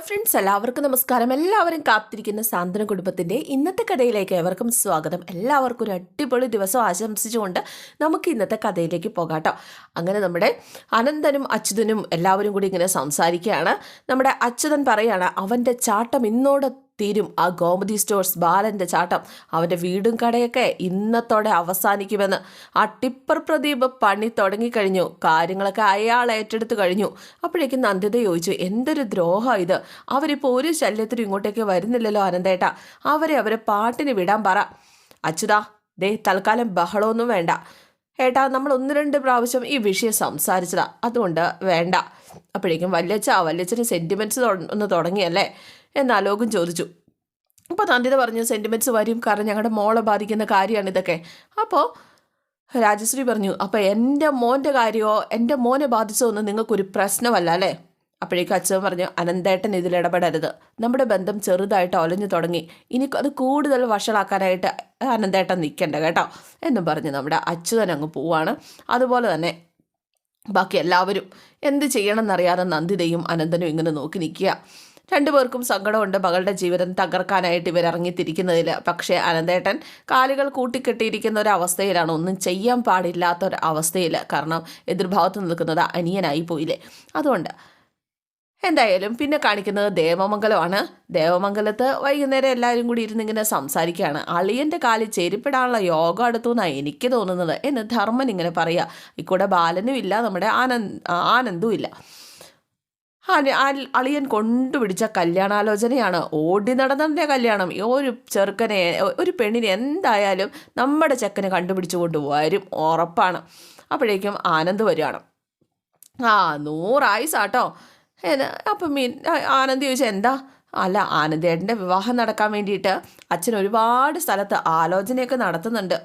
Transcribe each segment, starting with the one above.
Friends എല്ലാവർക്കും നമസ്കാരം. എല്ലാവരും കാത്തിരിക്കുന്ന സാന്ത്വന കുടുംബത്തിന്റെ ഇന്നത്തെ കഥയിലേക്ക് ഏവർക്കും സ്വാഗതം. എല്ലാവർക്കും ഒരു അടിപൊളി ദിവസം ആശംസിച്ചുകൊണ്ട് നമുക്ക് ഇന്നത്തെ കഥയിലേക്ക് പോകാട്ടോ. അങ്ങനെ നമ്മുടെ അനന്തനും അച്യുതനും എല്ലാവരും കൂടി ഇങ്ങനെ സംസാരിക്കുകയാണ്. നമ്മുടെ അച്യുതൻ പറയുകയാണ് അവന്റെ ചാട്ടം ഇന്നോടെ തീരും. ആ ഗോമതി സ്റ്റോഴ്സ് ബാലന്റെ ചാട്ടം അവന്റെ വീടും കടയൊക്കെ ഇന്നത്തോടെ അവസാനിക്കുമെന്ന്. ആ ടിപ്പർ പ്രദീപ് പണി തുടങ്ങിക്കഴിഞ്ഞു. കാര്യങ്ങളൊക്കെ അയാൾ ഏറ്റെടുത്ത് കഴിഞ്ഞു. അപ്പോഴേക്കും നന്ദിത ചോദിച്ചു എന്തൊരു ദ്രോഹം ഇത്? അവരിപ്പോൾ ഒരു ശല്യത്തിനും ഇങ്ങോട്ടേക്ക് വരുന്നില്ലല്ലോ അനന്തേട്ട. അവരെ അവരെ പാട്ടിന് വിടാൻ പറ. അച്യുതാ ദേ തൽക്കാലം ബഹളമൊന്നും വേണ്ട. ഏട്ടാ നമ്മൾ ഒന്ന് രണ്ട് പ്രാവശ്യം ഈ വിഷയം സംസാരിച്ചതാ. അതുകൊണ്ട് വേണ്ട. അപ്പോഴേക്കും വല്യച്ഛ വല്യച്ഛന് സെന്റിമെന്റ്സ് ഒന്ന് തുടങ്ങിയല്ലേ? എന്ന് അലോകും ചോദിച്ചു. അപ്പോൾ നന്ദിത പറഞ്ഞു സെന്റിമെന്റ്സ് വരും കാരണം ഞങ്ങളുടെ മോളെ ബാധിക്കുന്ന കാര്യമാണ് ഇതൊക്കെ. അപ്പോൾ രാജശ്രീ പറഞ്ഞു അപ്പോൾ എന്റെ മോന്റെ കാര്യമോ എന്റെ മോനെ ബാധിച്ചോ ഒന്നും നിങ്ങൾക്കൊരു പ്രശ്നമല്ല അല്ലേ? അപ്പോഴേക്കും അച്ഛൻ പറഞ്ഞു അനന്തേട്ടൻ ഇതിൽ ഇടപെടരുത്. നമ്മുടെ ബന്ധം ചെറുതായിട്ട് ഒലഞ്ഞു തുടങ്ങി. ഇനി അത് കൂടുതൽ വഷളാക്കാനായിട്ട് അനന്തേട്ടൻ നിൽക്കണ്ട കേട്ടോ എന്നും പറഞ്ഞ് നമ്മുടെ അച്യുതൻ അങ്ങ് പോവാണ്. അതുപോലെ തന്നെ ബാക്കി എല്ലാവരും എന്ത് ചെയ്യണമെന്നറിയാതെ നന്ദിതയും അനന്തനും ഇങ്ങനെ നോക്കി നിൽക്കുക. രണ്ടുപേർക്കും സങ്കടമുണ്ട്. മകളുടെ ജീവിതം തകർക്കാനായിട്ട് ഇവർ ഇറങ്ങിത്തിരിക്കുന്നതിൽ പക്ഷേ അനന്തേട്ടൻ കാലുകൾ കൂട്ടിക്കെട്ടിയിരിക്കുന്ന ഒരു അവസ്ഥയിലാണ് ഒന്നും ചെയ്യാൻ പാടില്ലാത്ത ഒരു അവസ്ഥയിൽ കാരണം എതിർഭാഗത്ത് നിൽക്കുന്നത് അനിയനായി പോയില്ലേ. അതുകൊണ്ട് എന്തായാലും പിന്നെ കാണിക്കുന്നത് ദേവമംഗലമാണ്. ദേവമംഗലത്ത് വൈകുന്നേരം എല്ലാവരും കൂടി ഇരുന്നിങ്ങനെ സംസാരിക്കുകയാണ്. അളിയന്റെ കാലിൽ ചെരുപ്പിടാനുള്ള യോഗം അടുത്തു എന്നാണ് എനിക്ക് തോന്നുന്നത് എന്ന് ധർമ്മൻ ഇങ്ങനെ പറയുക. ഇക്കൂടെ ബാലനും ഇല്ല നമ്മുടെ ആനന്ദ് ആനന്ദും ഇല്ല അളിയൻ കൊണ്ടുപിടിച്ച കല്യാണാലോചനയാണ്. ഓടി നടന്നതിന്റെ കല്യാണം. ഒരു ചെറുക്കനെ ഒരു പെണ്ണിനെ എന്തായാലും നമ്മുടെ ചെക്കനെ കണ്ടുപിടിച്ചു കൊണ്ടുവരും ഉറപ്പാണ്. അപ്പോഴേക്കും ആനന്ദ് വരികയാണ്. ആ നൂറായുസാട്ടോ അപ്പം മീൻ ആനന്ദ് ചോദിച്ചാൽ എന്താ? അല്ല ആനന്ദേട്ടന്റെ വിവാഹം നടക്കാൻ വേണ്ടിയിട്ട് അച്ഛൻ ഒരുപാട് സ്ഥലത്ത് ആലോചനയൊക്കെ നടത്തുന്നുണ്ട്.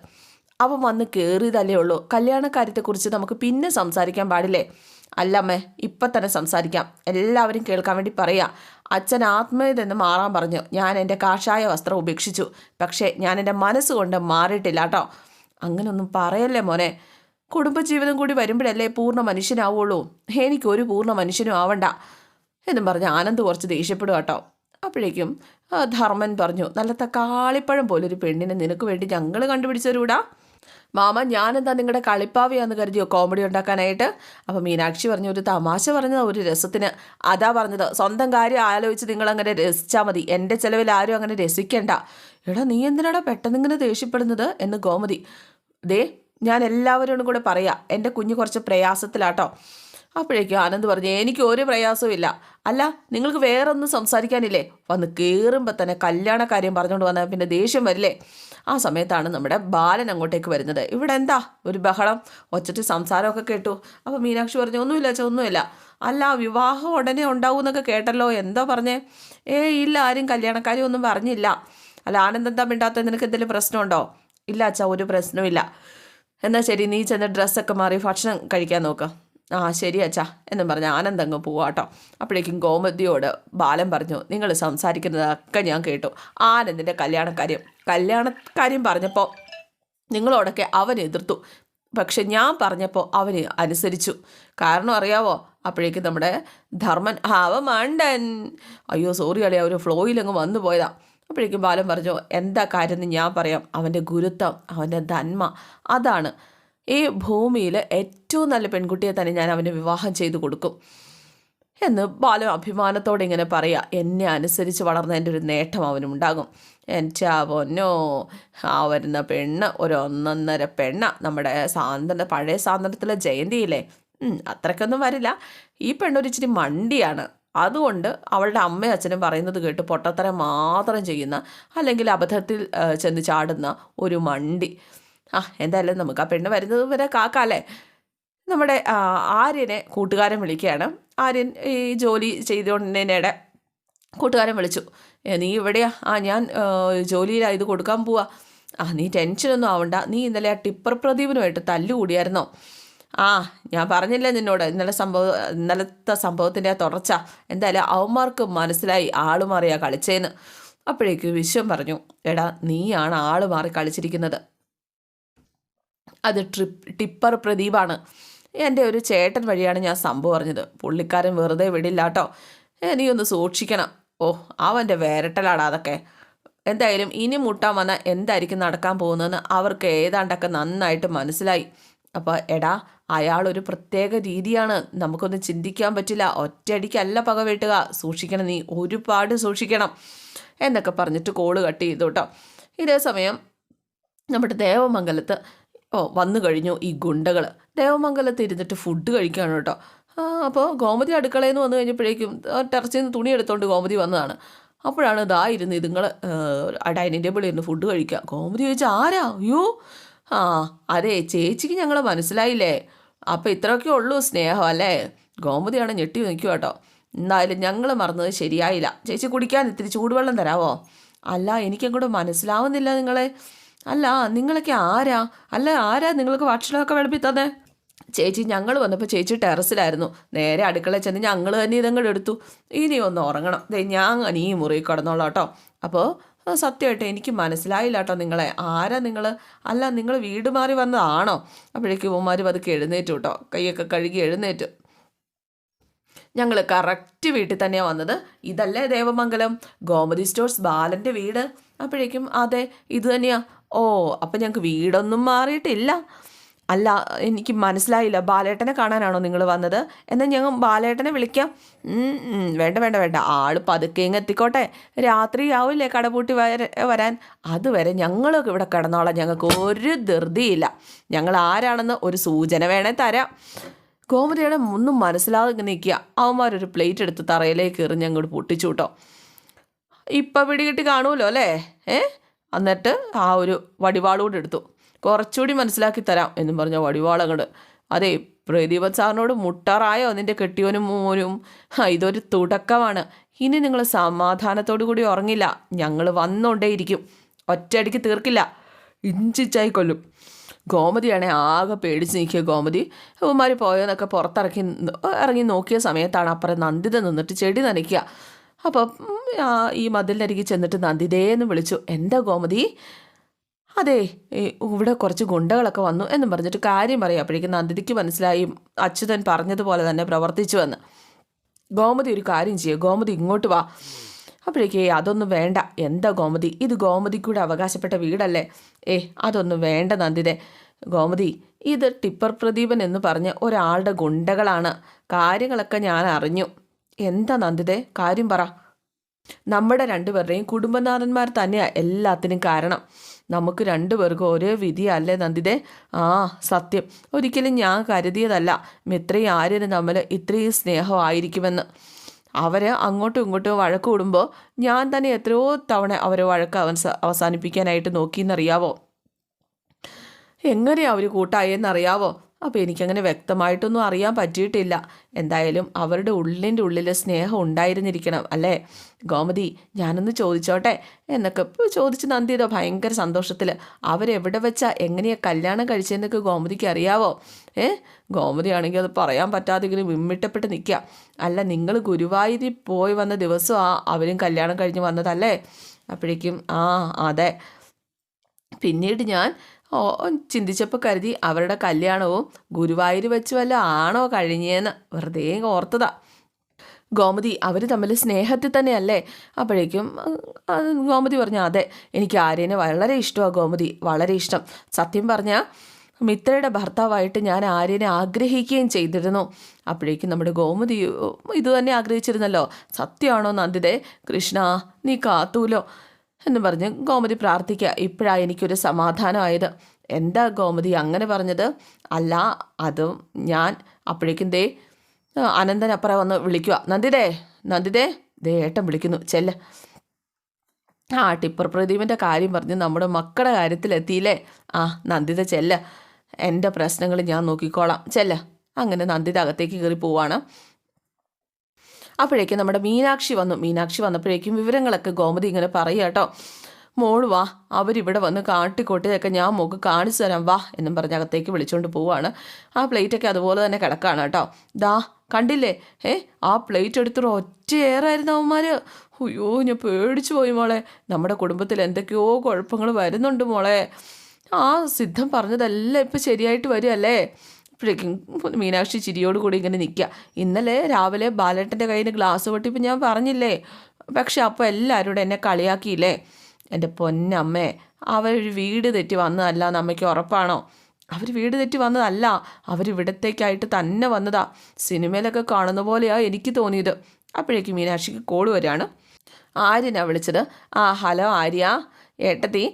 അവൻ വന്ന് കയറിയതല്ലേ ഉള്ളൂ. കല്യാണക്കാര്യത്തെക്കുറിച്ച് നമുക്ക് പിന്നെ സംസാരിക്കാൻ പാടില്ലേ? അല്ലമ്മേ ഇപ്പം തന്നെ സംസാരിക്കാം. എല്ലാവരും കേൾക്കാൻ വേണ്ടി പറയാം. അച്ഛൻ ആത്മീയത എന്ന് മാറാൻ പറഞ്ഞു. ഞാൻ എന്റെ കാഷായ വസ്ത്രം ഉപേക്ഷിച്ചു. പക്ഷേ ഞാൻ എന്റെ മനസ്സുകൊണ്ട് മാറിയിട്ടില്ല കേട്ടോ. അങ്ങനൊന്നും പറയല്ലേ മോനെ. കുടുംബജീവിതം കൂടി വരുമ്പോഴല്ലേ പൂർണ മനുഷ്യനാവുള്ളൂ. എനിക്കൊരു പൂർണ മനുഷ്യനും ആവണ്ട. എന്നും പറഞ്ഞ് ആനന്ദ് കുറച്ച് ദേഷ്യപ്പെടുക കേട്ടോ. അപ്പോഴേക്കും ധർമ്മൻ പറഞ്ഞു നല്ല തക്കാളിപ്പഴം പോലൊരു പെണ്ണിനെ നിനക്ക് വേണ്ടി ഞങ്ങൾ കണ്ടുപിടിച്ചവരൂടാ. മാമ ഞാനെന്താ നിങ്ങളുടെ കളിപ്പാവിയാന്ന് കരുതിയോ? കോമഡി ഉണ്ടാക്കാനായിട്ട്? അപ്പം മീനാക്ഷി പറഞ്ഞു ഒരു തമാശ പറഞ്ഞത് ഒരു രസത്തിന്. അതാ പറഞ്ഞത് സ്വന്തം കാര്യം ആലോചിച്ച് നിങ്ങളങ്ങനെ രസിച്ചാൽ മതി. എന്റെ ചിലവിൽ ആരും അങ്ങനെ രസിക്കണ്ട. എടാ നീ എന്തിനാടാ പെട്ടെന്ന് ഇങ്ങനെ ദേഷ്യപ്പെടുന്നത് എന്ന് ഗോമതി. ദേ ഞാൻ എല്ലാവരോടും കൂടെ പറയാം എന്റെ കുഞ്ഞ് കുറച്ച് പ്രയാസത്തിലാട്ടോ. അപ്പോഴേക്കും ആനന്ദ് പറഞ്ഞു എനിക്ക് ഒരു പ്രയാസവും ഇല്ല അല്ല നിങ്ങൾക്ക് വേറെ ഒന്നും സംസാരിക്കാനില്ലേ? വന്ന് കയറുമ്പോൾ തന്നെ കല്യാണ കാര്യം പറഞ്ഞുകൊണ്ട് വന്നാൽ പിന്നെ ദേഷ്യം വരില്ലേ? ആ സമയത്താണ് നമ്മുടെ ബാലൻ അങ്ങോട്ടേക്ക് വരുന്നത്. ഇവിടെ എന്താ? ഒരു ബഹളം? ഒച്ചത്തിൽ സംസാരമൊക്കെ കേട്ടു. അപ്പോൾ മീനാക്ഷി പറഞ്ഞു ഒന്നുമില്ല അച്ഛാ ഒന്നുമില്ല. അല്ല വിവാഹം ഉടനെ ഉണ്ടാവും എന്നൊക്കെ കേട്ടല്ലോ. എന്താ പറഞ്ഞേ? ഏ ഇല്ല ആരും കല്യാണക്കാരും ഒന്നും പറഞ്ഞില്ല. അല്ല ആനന്ദ് എന്താ മിണ്ടാത്ത? നിനക്ക് എന്തെങ്കിലും പ്രശ്നമുണ്ടോ? ഇല്ല അച്ഛാ ഒരു പ്രശ്നമില്ല എന്നാൽ ശരി നീ ചെന്ന് ഡ്രസ്സൊക്കെ മാറി ഭക്ഷണം കഴിക്കാൻ നോക്കാം. ആ ശരി അച്ഛാ. എന്നും പറഞ്ഞ് ആനന്ദ് അങ്ങ് പോവാട്ടോ അപ്പോഴേക്കും ഗോമതിയോട് ബാലൻ പറഞ്ഞു നിങ്ങൾ സംസാരിക്കുന്നതൊക്കെ ഞാൻ കേട്ടു. ആനന്ദിന്റെ കല്യാണക്കാര്യം കല്യാണക്കാര്യം പറഞ്ഞപ്പോൾ നിങ്ങളോടൊക്കെ അവൻ എതിർത്തു. പക്ഷെ ഞാൻ പറഞ്ഞപ്പോൾ അവന് അനുസരിച്ചു. കാരണം അറിയാവോ? അപ്പോഴേക്കും നമ്മുടെ ധർമ്മൻ അവ മണ്ടൻ. അയ്യോ സോറി അളിയ ഒരു ഫ്ലോയിലങ്ങ് വന്നു പോയതാ. അപ്പോഴേക്കും ബാലൻ പറഞ്ഞു എന്താ കാര്യം എന്ന് ഞാൻ പറയാം. അവന്റെ ഗുരുത്വം അവന്റെ ധന്മ അതാണ്. ഈ ഭൂമിയിൽ ഏറ്റവും നല്ല പെൺകുട്ടിയെ തന്നെ ഞാൻ അവന് വിവാഹം ചെയ്തു കൊടുക്കും. എന്ന് ബാലൻ അഭിമാനത്തോടെ ഇങ്ങനെ പറയുക എന്നെ അനുസരിച്ച് വളർന്നതിന്റെ ഒരു നേട്ടം അവനുണ്ടാകും എന്റെ പൊന്നോ ആ വരുന്ന പെണ്ണ് ഒരു ഒന്നൊന്നര പെണ്ണ. നമ്മുടെ സാന്ത്വന പഴയ സാന്ത്വനത്തിലെ ജയന്തിയില്ലേ? അത്രക്കൊന്നും വരില്ല. ഈ പെണ്ണൊരു ഇച്ചിരി മണ്ടിയാണ്. അതുകൊണ്ട് അവളുടെ അമ്മയും അച്ഛനും പറയുന്നത് കേട്ട് പൊട്ടത്തരം മാത്രം ചെയ്യുന്ന അല്ലെങ്കിൽ അബദ്ധത്തിൽ ചെന്ന് ചാടുന്ന ഒരു മണ്ടി. ആ എന്തായാലും നമുക്ക് ആ പെണ്ണ് വരുന്നത് വരെ കാക്കാല്ലേ? നമ്മുടെ ആര്യനെ കൂട്ടുകാരൻ വിളിക്കുകയാണ്. ആര്യൻ ഈ ജോലി ചെയ്തുകൊണ്ടിനിടെ കൂട്ടുകാരൻ വിളിച്ചു. നീ ഇവിടെയാ? ആ ഞാൻ ജോലിയിലാണ് ഇത് കൊടുക്കാൻ പോവാ. ആ നീ ടെൻഷനൊന്നും ആവണ്ട. നീ ഇന്നലെ ആ ടിപ്പർ പ്രദീപിനുമായിട്ട് തല്ലുകൂടിയായിരുന്നോ? ആ ഞാൻ പറഞ്ഞില്ല നിന്നോട് ഇന്നലെ സംഭവം ഇന്നലത്തെ സംഭവത്തിന്റെ ആ തുടർച്ച. എന്തായാലും അവന്മാർക്ക് മനസ്സിലായി ആൾ മാറിയാ കളിച്ചേന്ന്. അപ്പോഴേക്ക് വിശ്വം പറഞ്ഞു എടാ നീയാണ് ആൾ മാറി കളിച്ചിരിക്കുന്നത്. അത് ട്രിപ്പ് ടിപ്പർ പ്രദീപാണ്. എന്റെ ഒരു ചേട്ടൻ വഴിയാണ് ഞാൻ സംഭവം അറിഞ്ഞത്. പുള്ളിക്കാരൻ വെറുതെ വിടില്ല കേട്ടോ നീ ഒന്ന് സൂക്ഷിക്കണം. ഓ അവന്റെ വേരട്ടലാണ് അതൊക്കെ. എന്തായാലും ഇനി മുട്ടാൻ വന്നാൽ എന്തായിരിക്കും നടക്കാൻ പോകുന്നതെന്ന് അവർക്ക് ഏതാണ്ടൊക്കെ നന്നായിട്ട് മനസ്സിലായി. അപ്പോൾ എടാ അയാളൊരു പ്രത്യേക രീതിയാണ്. നമുക്കൊന്നും ചിന്തിക്കാൻ പറ്റില്ല. ഒറ്റയടിക്കല്ല പക വെട്ടുക. സൂക്ഷിക്കണം നീ. ഒരുപാട് സൂക്ഷിക്കണം. എന്നൊക്കെ പറഞ്ഞിട്ട് കോൾ കട്ട് ചെയ്തു കേട്ടോ. ഇതേ സമയം നമ്മുടെ ദേവമംഗലത്ത് ഓ വന്നു കഴിഞ്ഞു ഈ ഗുണ്ടകൾ ദേവമംഗലത്ത് ഇരുന്നിട്ട് ഫുഡ് കഴിക്കുകയാണ് കേട്ടോ. അപ്പോൾ ഗോമതി അടുക്കളയിൽ നിന്ന് വന്നു കഴിഞ്ഞപ്പോഴേക്കും ടെറസിൽ നിന്ന് തുണി എടുത്തുകൊണ്ട് ഗോമതി വന്നതാണ്. അപ്പോഴാണ് ഇതാ ഇരുന്ന് ഇതുങ്ങൾ ഡൈനിങ് ടേബിളിൽ ഇരുന്ന് ഫുഡ് കഴിക്കുക ഗോമതി ചോദിച്ചാൽ ആരാ? അയ്യോ ആ അതെ ചേച്ചിക്ക് ഞങ്ങൾ മനസ്സിലായില്ലേ? അപ്പോൾ ഇത്രയൊക്കെ ഉള്ളൂ സ്നേഹം അല്ലേ? ഗോമതിയാണ് ഞെട്ടി നിൽക്കുക കേട്ടോ. എന്തായാലും ഞങ്ങൾ മറന്നത് ശരിയായില്ല. ചേച്ചി കുടിക്കാൻ ഇത്തിരി ചൂടുവെള്ളം തരാമോ അല്ല എനിക്കങ്ങോട്ട് മനസ്സിലാവുന്നില്ല നിങ്ങളെ. അല്ല നിങ്ങളൊക്കെ ആരാ? അല്ല ആരാ നിങ്ങൾക്ക് ഭക്ഷണമൊക്കെ വിളമ്പി തന്നെ ചേച്ചി ഞങ്ങൾ വന്നപ്പോൾ ചേച്ചി ടെറസിലായിരുന്നു. നേരെ അടുക്കളയിൽ ചെന്ന് ഞങ്ങൾ തന്നെ ഇതങ്ങോട്ട് എടുത്തു. ഇനി ഒന്ന് ഉറങ്ങണം. ദേ ഞാൻ നീ മുറി കിടന്നോളാം കേട്ടോ അപ്പോൾ സത്യമായിട്ട് എനിക്ക് മനസ്സിലായില്ല കേട്ടോ നിങ്ങളെ. ആരാ നിങ്ങൾ അല്ല നിങ്ങൾ വീട് മാറി വന്നതാണോ? അപ്പോഴേക്കും ഉമ്മാർ പതുക്കെ എഴുന്നേറ്റു കേട്ടോ കൈയൊക്കെ കഴുകി എഴുന്നേറ്റു. ഞങ്ങൾ കറക്റ്റ് വീട്ടിൽ തന്നെയാണ് വന്നത്. ഇതല്ലേ ദേവമംഗലം? ഗോമതി സ്റ്റോഴ്സ് ബാലന്റെ വീട്. അപ്പോഴേക്കും അതെ ഇത് തന്നെയാ. ഓ അപ്പം ഞങ്ങൾക്ക് വീടൊന്നും മാറിയിട്ടില്ല. അല്ല എനിക്ക് മനസ്സിലായില്ല. ബാലേട്ടനെ കാണാനാണോ നിങ്ങൾ വന്നത്? എന്നാൽ ഞങ്ങൾ ബാലേട്ടനെ വിളിക്കാം. വേണ്ട വേണ്ട വേണ്ട. ആൾ പതുക്കെ ഇങ്ങ് എത്തിക്കോട്ടെ. രാത്രിയാവില്ലേ കടപൂട്ടി വരെ വരാൻ? അതുവരെ ഞങ്ങളൊക്കെ ഇവിടെ കിടന്നോളാം. ഞങ്ങൾക്ക് ഒരു ധൃതിയില്ല. ഞങ്ങൾ ആരാണെന്ന് ഒരു സൂചന വേണേ തരാം. ഗോമതിയുടെ ഒന്നും മനസ്സിലാതെ നിൽക്കുക അവന്മാരൊരു പ്ലേറ്റ് എടുത്ത് തറയിലേക്ക് എറിഞ്ഞ് അങ്ങോട്ട് പൊട്ടിച്ചു കേട്ടോ. ഇപ്പം പിടികിട്ടി കാണുമല്ലോ അല്ലേ? ഏ? എന്നിട്ട് ആ ഒരു വടിവാളുകൂടെ എടുത്തു. കുറച്ചുകൂടി മനസ്സിലാക്കി തരാം എന്നും പറഞ്ഞ വടിവാളങ്ങട് അതെ പ്രദീപൻ സാറിനോട് മുട്ടാറായോ നിന്റെ കെട്ടിയോനും മോനും? ഇതൊരു തുടക്കമാണ്. ഇനി നിങ്ങൾ സമാധാനത്തോടു കൂടി ഉറങ്ങില്ല. ഞങ്ങൾ വന്നുകൊണ്ടേയിരിക്കും ഒറ്റയടിക്ക് തീർക്കില്ല. ഇഞ്ചിച്ചായി കൊല്ലും. ഗോമതിയാണെ ആകെ പേടിച്ച് നിൽക്കുക ഗോമതി. ഉമ്മാർ പോയെന്നൊക്കെ പുറത്തിറക്കി ഇറങ്ങി നോക്കിയ സമയത്താണ് അപ്പുറം നന്ദിത നിന്നിട്ട് ചെടി നനയ്ക്കുക. അപ്പോൾ ആ, ഈ മതിലിനരികിൽ ചെന്നിട്ട് നന്ദിതേ എന്ന് വിളിച്ചു. എന്താ ഗോമതി? അതെ ഇവിടെ കുറച്ച് ഗുണ്ടകളൊക്കെ വന്നു എന്നും പറഞ്ഞിട്ട് കാര്യം പറയാം. അപ്പോഴേക്കും നന്ദിതയ്ക്ക് മനസ്സിലായി അച്യുതൻ പറഞ്ഞതുപോലെ തന്നെ പ്രവർത്തിച്ചു എന്ന്. ഗോമതി ഒരു കാര്യം ചെയ്യുക ഗോമതി ഇങ്ങോട്ട് വാ. അപ്പോഴേക്കേ അതൊന്നും വേണ്ട. എന്താ ഗോമതി? ഇത് ഗോമതിക്കൂടെ അവകാശപ്പെട്ട വീടല്ലേ? ഏ അതൊന്നും വേണ്ട നന്ദിതെ. ഗോമതി ഇത് ടിപ്പർ പ്രദീപൻ എന്ന് പറഞ്ഞ ഒരാളുടെ ഗുണ്ടകളാണ്. കാര്യങ്ങളൊക്കെ ഞാൻ അറിഞ്ഞു. എന്താ നന്ദിതെ? കാര്യം പറ. നമ്മുടെ രണ്ടുപേരുടെയും കുടുംബനാഥന്മാർ തന്നെയാണ് എല്ലാത്തിനും കാരണം. നമുക്ക് രണ്ടുപേർക്കും ഒരേ വിധിയല്ലേ നന്ദിതേ? ആ സത്യം. ഒരിക്കലും ഞാൻ കരുതിയതല്ല മിത്രയും ആര്യനും തമ്മിൽ ഇത്രയും സ്നേഹമായിരിക്കുമെന്ന് അവർ അങ്ങോട്ടും ഇങ്ങോട്ടും വഴക്ക് കൂടുമ്പോൾ ഞാൻ തന്നെ എത്രയോ തവണ അവരെ വഴക്ക് അവസാനിപ്പിക്കാനായിട്ട് നോക്കിയെന്നറിയാവോ? എങ്ങനെയാ അവർ കൂട്ടായെന്നറിയാവോ? അപ്പോൾ എനിക്കങ്ങനെ വ്യക്തമായിട്ടൊന്നും അറിയാൻ പറ്റിയിട്ടില്ല. എന്തായാലും അവരുടെ ഉള്ളിന്റെ ഉള്ളിൽ സ്നേഹം ഉണ്ടായിരുന്നിരിക്കണം അല്ലേ? ഗോമതി ഞാനൊന്ന് ചോദിച്ചോട്ടെ? എന്നൊക്കെ ചോദിച്ച് നന്ദിയതോ ഭയങ്കര സന്തോഷത്തിൽ അവരെവിടെ വെച്ചാൽ എങ്ങനെയാ കല്യാണം കഴിച്ചതെന്നൊക്കെ ഗോമതിക്ക് അറിയാവോ? ഏ? ഗോമതിയാണെങ്കിൽ അത് പറയാൻ പറ്റാതെ ഇങ്ങനെ വിമ്മിട്ടപ്പെട്ട് നിൽക്കുക അല്ല നിങ്ങൾ ഗുരുവായൂരിൽ പോയി വന്ന ദിവസം ആ അവരും കല്യാണം കഴിഞ്ഞ് വന്നതല്ലേ? അപ്പോഴേക്കും ആ അതെ. പിന്നീട് ഞാൻ ഓ ചിന്തിച്ചപ്പോൾ കരുതി അവരുടെ കല്യാണവും ഗുരുവായൂർ വെച്ച് വല്ല ആണോ കഴിഞ്ഞേന്ന് വെറുതെ ഓർത്തതാ. ഗോമതി അവർ തമ്മിൽ സ്നേഹത്തിൽ തന്നെയല്ലേ? അപ്പോഴേക്കും ഗോമതി പറഞ്ഞു അതെ എനിക്ക് ആര്യനെ വളരെ ഇഷ്ടമാണ് ഗോമതി വളരെ ഇഷ്ടം. സത്യം പറഞ്ഞാൽ മിത്രയുടെ ഭർത്താവായിട്ട് ഞാൻ ആര്യനെ ആഗ്രഹിക്കുകയും ചെയ്തിരുന്നു. അപ്പോഴേക്കും നമ്മുടെ ഗോമതി ഇതുതന്നെ ഇത് തന്നെ ആഗ്രഹിച്ചിരുന്നല്ലോ. സത്യമാണോ നന്ദിതേ? കൃഷ്ണ നീ കാത്തൂലോ? എന്ന് പറഞ്ഞ് ഗോമതി പ്രാർത്ഥിക്കുക. ഇപ്പോഴാണ് എനിക്കൊരു സമാധാനമായത്. എന്താ ഗോമതി അങ്ങനെ പറഞ്ഞത്? അല്ല അതും ഞാൻ അപ്പോഴേക്കും ദേ അനന്തനപ്പുറം വന്ന് വിളിക്കുക. നന്ദിതേ നന്ദിതേ ദേ ഏട്ടൻ വിളിക്കുന്നു. ചെല്ല. ആ ടിപ്പർ പ്രദീപിന്റെ കാര്യം പറഞ്ഞ് നമ്മുടെ മക്കളുടെ കാര്യത്തിലെത്തിയില്ലേ? ആ നന്ദിത ചെല്ല. എന്റെ പ്രശ്നങ്ങൾ ഞാൻ നോക്കിക്കോളാം. ചെല്ല. അങ്ങനെ നന്ദിത അകത്തേക്ക് കയറി പോവാണ്. അപ്പോഴേക്കും നമ്മുടെ മീനാക്ഷി വന്നു. മീനാക്ഷി വന്നപ്പോഴേക്കും വിവരങ്ങളൊക്കെ ഗോമതി ഇങ്ങനെ പറയുക കേട്ടോ. മോൾ വാ അവരിവിടെ വന്ന് കാട്ടിക്കോട്ടിയതൊക്കെ ഞാൻ മോക്ക് കാണിച്ചു തരാം. വാ എന്നും പറഞ്ഞ് അകത്തേക്ക് വിളിച്ചുകൊണ്ട് പോവാണ്. ആ പ്ലേറ്റൊക്കെ അതുപോലെ തന്നെ കിടക്കാണ് കേട്ടോ. ദാ കണ്ടില്ലേ? ഏ ആ പ്ലേറ്റ് എടുത്തിട്ട് ഒറ്റയേറായിരുന്നു അവന്മാർ അയ്യോ ഞാൻ പേടിച്ചു പോയി മോളെ. നമ്മുടെ കുടുംബത്തിൽ എന്തൊക്കെയോ കുഴപ്പങ്ങൾ വരുന്നുണ്ട് മോളെ. ആ സിദ്ധം പറഞ്ഞതെല്ലാം ഇപ്പം ശരിയായിട്ട് വരുമല്ലേ ഇപ്പോഴേക്കും മീനാക്ഷി ചിരിയോട് കൂടി ഇങ്ങനെ നിൽക്കുക ഇന്നലെ രാവിലെ ബാലേട്ടന്റെ കയ്യിൽ ഗ്ലാസ് പൊട്ടിപ്പോൾ ഞാൻ പറഞ്ഞില്ലേ പക്ഷെ അപ്പോൾ എല്ലാവരും കൂടെ എന്നെ കളിയാക്കിയില്ലേ? എന്റെ പൊന്നമ്മേ അവരൊരു വീട് തെറ്റി വന്നതല്ല എന്ന് അമ്മയ്ക്ക് ഉറപ്പാണോ? അവർ വീട് തെറ്റി വന്നതല്ല അവർ ഇവിടത്തേക്കായിട്ട് തന്നെ വന്നതാ. സിനിമയിലൊക്കെ കാണുന്ന പോലെയാണ് എനിക്ക് തോന്നിയത്. അപ്പോഴേക്കും മീനാക്ഷിക്ക് കോൾ വരികയാണ്. ആര്യനാണ് വിളിച്ചത്. ആ ഹലോ ആര്യ. ഏട്ടത്തി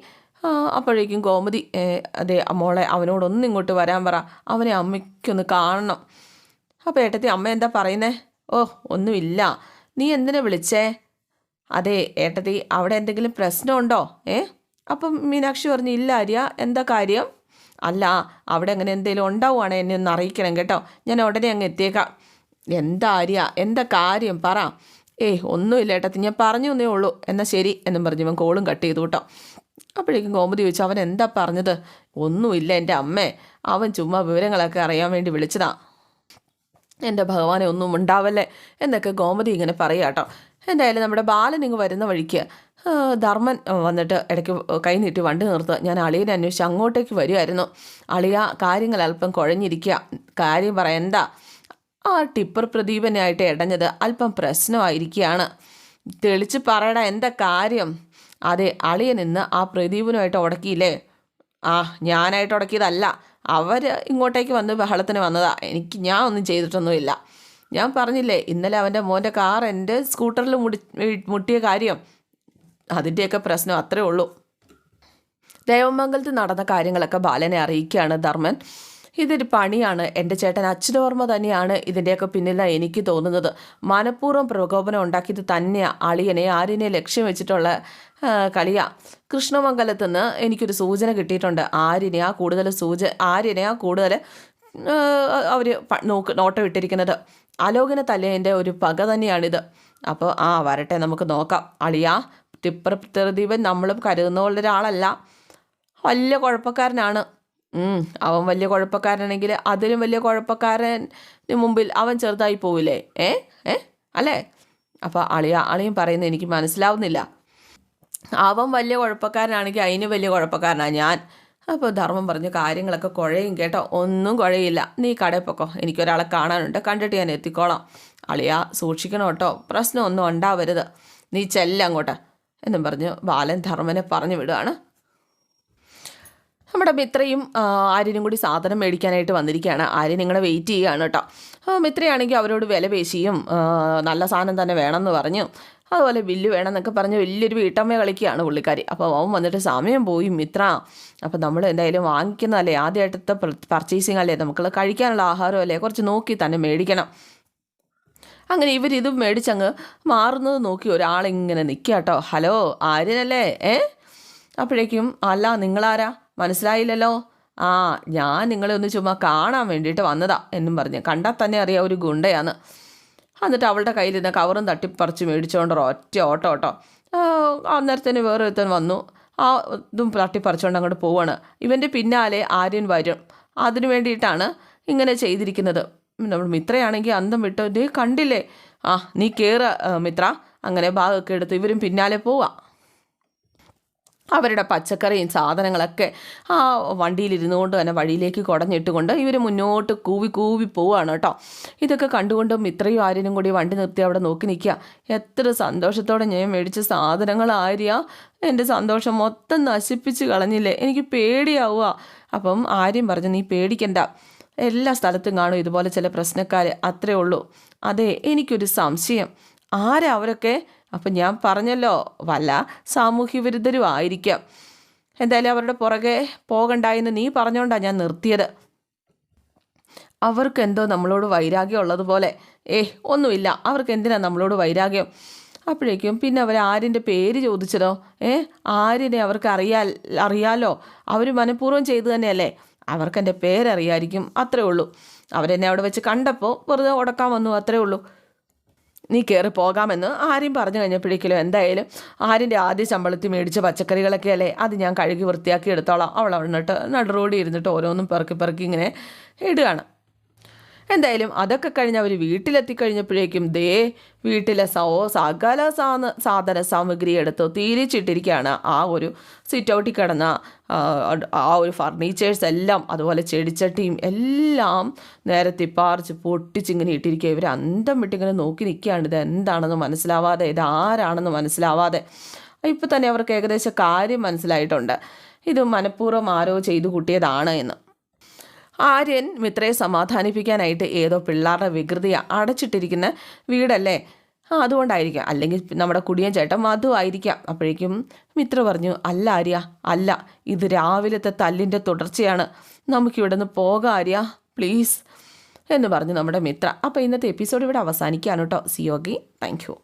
അപ്പോഴേക്കും ഗോമതി അതെ മോളെ അവനോടൊന്നും ഇങ്ങോട്ട് വരാൻ പറ. അവനെ അമ്മയ്ക്കൊന്ന് കാണണം. അപ്പോൾ ഏട്ടത്തി അമ്മ എന്താ പറയുന്നേ? ഓ ഒന്നുമില്ല. നീ എന്തിനെ വിളിച്ചേ? അതെ ഏട്ടത്തി അവിടെ എന്തെങ്കിലും പ്രശ്നമുണ്ടോ? ഏ? അപ്പം മീനാക്ഷി പറഞ്ഞു ഇല്ല ആര്യ എന്താ കാര്യം? അല്ല അവിടെ അങ്ങനെ എന്തെങ്കിലും ഉണ്ടാവുകയാണെ എന്നെ ഒന്ന് അറിയിക്കണം കേട്ടോ. ഞാൻ ഉടനെ അങ്ങ് എത്തിയേക്കാം. എന്താ ആര്യ എന്താ കാര്യം? പറ. ഏയ് ഒന്നുമില്ല ഏട്ടത്തി. ഞാൻ പറഞ്ഞു എന്നേ ഉള്ളൂ. എന്നാൽ ശരി എന്നും പറഞ്ഞു ഇവൻ കോളും കട്ട് ചെയ്തു കേട്ടോ. അപ്പോഴേക്കും ഗോമതി ചോദിച്ചു അവൻ എന്താ പറഞ്ഞത്? ഒന്നുമില്ല എന്റെ അമ്മേ. അവൻ ചുമ്മാ വിവരങ്ങളൊക്കെ അറിയാൻ വേണ്ടി വിളിച്ചതാ. എന്റെ ഭഗവാനെ ഒന്നും ഉണ്ടാവല്ലേ? എന്നൊക്കെ ഗോമതി ഇങ്ങനെ പറയുക കേട്ടോ. എന്തായാലും നമ്മുടെ ബാലൻ ഇങ്ങ് വരുന്ന വഴിക്ക് ധർമ്മൻ വന്നിട്ട് ഇടയ്ക്ക് കൈ നീട്ടി വണ്ടി നിർത്തുക ഞാൻ അളിയനെ അന്വേഷിച്ച് അങ്ങോട്ടേക്ക് വരുമായിരുന്നു അളിയ കാര്യങ്ങൾ അല്പം കുഴഞ്ഞിരിക്കുക. കാര്യം പറയണ്ട ആ ടിപ്പർ പ്രദീപനായിട്ട് ഇടഞ്ഞത് അല്പം പ്രശ്നമായിരിക്കുകയാണ്. തെളിച്ച് പറയടാ എന്താ കാര്യം? അതെ അളിയൻ ഇന്ന് ആ പ്രദീപനുമായിട്ട് ഉടക്കിയില്ലേ? ആ ഞാനായിട്ട് ഉടക്കിയതല്ല. അവർ ഇങ്ങോട്ടേക്ക് വന്ന് ബഹളത്തിന് വന്നതാ. എനിക്ക് ഞാൻ ഒന്നും ചെയ്തിട്ടൊന്നുമില്ല. ഞാൻ പറഞ്ഞില്ലേ ഇന്നലെ അവന്റെ മോന്റെ കാർ എന്റെ സ്കൂട്ടറിൽ മുടി മുട്ടിയ കാര്യം. അതിന്റെയൊക്കെ പ്രശ്നം അത്രേ ഉള്ളൂ. ദേവമംഗലത്ത് നടന്ന കാര്യങ്ങളൊക്കെ ബാലനെ അറിയിക്കുകയാണ് ധർമ്മൻ. ഇതൊരു പണിയാണ്. എന്റെ ചേട്ടൻ അച്യുതവർമ്മ തന്നെയാണ് ഇതിന്റെയൊക്കെ പിന്നിലാണ് എനിക്ക് തോന്നുന്നത്. മനഃപൂർവം പ്രകോപനം ഉണ്ടാക്കിയത് തന്നെയാണ് അളിയനെ ആര്യനെ ലക്ഷ്യം വെച്ചിട്ടുള്ള കളിയാ. കൃഷ്ണമംഗലത്ത് നിന്ന് എനിക്കൊരു സൂചന കിട്ടിയിട്ടുണ്ട്. ആര്യനെയാ കൂടുതൽ സൂച ആ കൂടുതൽ അവർ നോക്ക് നോട്ടം ഇട്ടിരിക്കുന്നത് അലോകനെ തലേന്റെ ഒരു പക തന്നെയാണിത്. അപ്പോൾ ആ വരട്ടെ നമുക്ക് നോക്കാം. അളിയാ ടിപ്പർ നമ്മളും കരുതുന്ന ഒരാളല്ല വലിയ കുഴപ്പക്കാരനാണ്. അവൻ വലിയ കുഴപ്പക്കാരനാണെങ്കിൽ അതിലും വലിയ കുഴപ്പക്കാരന് മുമ്പിൽ അവൻ ചെറുതായി പോവില്ലേ? ഏ? ഏ? അല്ലേ? അപ്പോൾ അളിയ അളിയും പറയുന്നത് എനിക്ക് മനസ്സിലാവുന്നില്ല. അവൻ വലിയ കുഴപ്പക്കാരനാണെങ്കിൽ അതിന് വലിയ കുഴപ്പക്കാരനാണ് ഞാൻ. അപ്പോൾ ധർമ്മം പറഞ്ഞ കാര്യങ്ങളൊക്കെ കുഴയും കേട്ടോ. ഒന്നും കുഴയില്ല. നീ കടയിൽ പൊക്കോ. എനിക്കൊരാളെ കാണാനുണ്ട്. കണ്ടിട്ട് ഞാൻ എത്തിക്കോളാം. അളിയ സൂക്ഷിക്കണം കേട്ടോ. പ്രശ്നമൊന്നും ഉണ്ടാവരുത്. നീ ചെല്ല അങ്ങോട്ട്. എന്നും പറഞ്ഞ് ബാലൻ ധർമ്മനെ പറഞ്ഞു വിടുകയാണ് നമ്മുടെ മിത്രയും ആര്യനും കൂടി സാധനം മേടിക്കാനായിട്ട് വന്നിരിക്കുകയാണ്. ആര്യൻ നിങ്ങളെ വെയിറ്റ് ചെയ്യുകയാണ് കേട്ടോ അപ്പോൾ മിത്രയാണെങ്കിൽ അവരോട് വില പേശിയും നല്ല സാധനം തന്നെ വേണമെന്ന് പറഞ്ഞു. അതുപോലെ ബില്ല് വേണമെന്നൊക്കെ പറഞ്ഞ് വലിയൊരു വീട്ടമ്മ കളിക്കുകയാണ് പുള്ളിക്കാരി. അപ്പോൾ അവൻ വന്നിട്ട് സമയം പോയി മിത്ര അപ്പോൾ നമ്മൾ എന്തായാലും വാങ്ങിക്കുന്നതല്ലേ? ആദ്യമായിട്ടത്തെ പർച്ചേസിങ് അല്ലേ? നമുക്ക് കഴിക്കാനുള്ള ആഹാരമല്ലേ കുറച്ച് നോക്കി തന്നെ മേടിക്കണം. അങ്ങനെ ഇവരിത് മേടിച്ചങ്ങ് മാറുന്നത് നോക്കി ഒരാളിങ്ങനെ നിൽക്കുക കേട്ടോ ഹലോ ആര്യനല്ലേ? ഏ? അപ്പോഴേക്കും അല്ല നിങ്ങളാരാ? മനസ്സിലായില്ലല്ലോ? ആ ഞാൻ നിങ്ങളെ ഒന്ന് ചുമ്മാ കാണാൻ വേണ്ടിയിട്ട് വന്നതാ എന്നും പറഞ്ഞ്. കണ്ടാൽ തന്നെ അറിയാം ഒരു ഗുണ്ടയാണ്. എന്നിട്ട് അവളുടെ കയ്യിലിരുന്ന കവറും തട്ടിപ്പറിച്ച് മേടിച്ചുകൊണ്ട് ഒറ്റ ഓട്ടോ ഓട്ടോ അന്നേരത്തിന് വേറെ ഒരുത്തൻ വന്നു. ആ ഇതും തട്ടിപ്പറിച്ചുകൊണ്ട് അങ്ങോട്ട് പോവാണ്. ഇവന്റെ പിന്നാലെ ആര്യൻ വരും. അതിനു വേണ്ടിയിട്ടാണ് ഇങ്ങനെ ചെയ്തിരിക്കുന്നത്. നമ്മൾ മിത്രയാണെങ്കിൽ അന്തം വിട്ടോ. ദേ കണ്ടില്ലേ? ആ നീ കയറ മിത്ര. അങ്ങനെ ഭാഗമൊക്കെ എടുത്ത് ഇവരും പിന്നാലെ പോവാം. അവരുടെ പച്ചക്കറിയും സാധനങ്ങളൊക്കെ ആ വണ്ടിയിലിരുന്നു കൊണ്ട് തന്നെ വഴിയിലേക്ക് കുടഞ്ഞിട്ടുകൊണ്ട് ഇവർ മുന്നോട്ട് കൂവി കൂവി പോവുകയാണ് കേട്ടോ. ഇതൊക്കെ കണ്ടുകൊണ്ടും ഇത്രയും ആര്യനും കൂടി വണ്ടി നിർത്തി അവിടെ നോക്കി നിൽക്കുക. എത്ര സന്തോഷത്തോടെ ഞാൻ മേടിച്ച സാധനങ്ങളാര്യ. എന്റെ സന്തോഷം മൊത്തം നശിപ്പിച്ച് കളഞ്ഞില്ലേ. എനിക്ക് പേടിയാവുക. അപ്പം ആര്യം പറഞ്ഞു നീ പേടിക്കണ്ട. എല്ലാ സ്ഥലത്തും കാണും ഇതുപോലെ ചില പ്രശ്നക്കാർ അത്രേ ഉള്ളൂ. അതെ എനിക്കൊരു സംശയം. ആരാ അവരൊക്കെ? അപ്പം ഞാൻ പറഞ്ഞല്ലോ വല്ല സാമൂഹ്യ വിരുദ്ധരും ആയിരിക്കാം. എന്തായാലും അവരുടെ പുറകെ പോകണ്ടായെന്ന് നീ പറഞ്ഞോണ്ടാണ് ഞാൻ നിർത്തിയത്. അവർക്ക് എന്തോ നമ്മളോട് വൈരാഗ്യം ഉള്ളതുപോലെ. ഏ ഒന്നുമില്ല അവർക്ക് എന്തിനാ നമ്മളോട് വൈരാഗ്യം? അപ്പോഴേക്കും പിന്നെ അവർ ആര്യന്റെ പേര് ചോദിച്ചതോ? ഏ ആര്യനെ അവർക്ക് അറിയാൽ അറിയാലോ? അവർ മനഃപൂർവം ചെയ്തു തന്നെയല്ലേ? അവർക്ക് എന്റെ പേരറിയായിരിക്കും അത്രേ ഉള്ളൂ. അവരെന്നെ അവിടെ വെച്ച് കണ്ടപ്പോൾ വെറുതെ ഉടക്കാൻ വന്നു അത്രേ ഉള്ളൂ. നീ കയറി പോകാമെന്ന് ആരും പറഞ്ഞു കഴിഞ്ഞപ്പോഴേക്കിലും എന്തായാലും ആര്യന്റെ ആദ്യ ശമ്പളത്തിൽ മേടിച്ച പച്ചക്കറികളൊക്കെ അല്ലേ? അത് ഞാൻ കഴുകി വൃത്തിയാക്കി എടുത്തോളാം. അവൾ അവിടെ നിന്നിട്ട് നടുറോടി ഇരുന്നിട്ട് ഓരോന്നും പെറുക്കി പെറുക്കി ഇങ്ങനെ ഇടുകയാണ്. എന്തായാലും അതൊക്കെ കഴിഞ്ഞ് അവർ വീട്ടിലെത്തിക്കഴിഞ്ഞപ്പോഴേക്കും ദേ വീട്ടിലെ സോ സകല സാധ സാധന സാമഗ്രി എടുത്ത് തിരിച്ചിട്ടിരിക്കുകയാണ്. ആ ഒരു സിറ്റ് ഔട്ടിൽ കിടന്ന ആ, ആ ഒരു ഫർണിച്ചേഴ്സ് എല്ലാം അതുപോലെ ചെടിച്ചട്ടിയും എല്ലാം നേരത്തെ പാറിച്ച് പൊട്ടിച്ചിങ്ങനെ ഇട്ടിരിക്കുക. ഇവർ അന്തം വിട്ടിങ്ങനെ നോക്കി നിൽക്കുകയാണ്. ഇത് എന്താണെന്ന് മനസ്സിലാവാതെ ഇത് ആരാണെന്ന് മനസ്സിലാവാതെ. ഇപ്പം തന്നെ അവർക്ക് ഏകദേശം കാര്യം മനസ്സിലായിട്ടുണ്ട്. ഇത് മനഃപൂർവം ആരോ ചെയ്തു കൂട്ടിയതാണ് എന്ന്. ആര്യൻ മിത്രയെ സമാധാനിപ്പിക്കാനായിട്ട് ഏതോ പിള്ളേരുടെ വികൃതി അടച്ചിട്ടിരിക്കുന്ന വീടല്ലേ? ആ അതുകൊണ്ടായിരിക്കാം. അല്ലെങ്കിൽ നമ്മുടെ കുടിയൻ ചേട്ടൻ മധു അപ്പോഴേക്കും മിത്ര പറഞ്ഞു അല്ല ആര്യ അല്ല. ഇത് രാവിലത്തെ തല്ലിന്റെ തുടർച്ചയാണ്. നമുക്കിവിടെ നിന്ന് പോകാം ആര്യ. പ്ലീസ്. എന്ന് പറഞ്ഞു നമ്മുടെ മിത്ര. അപ്പോൾ ഇന്നത്തെ എപ്പിസോഡ് ഇവിടെ അവസാനിക്കുകയാണ് കേട്ടോ. സിയോഗി താങ്ക് യു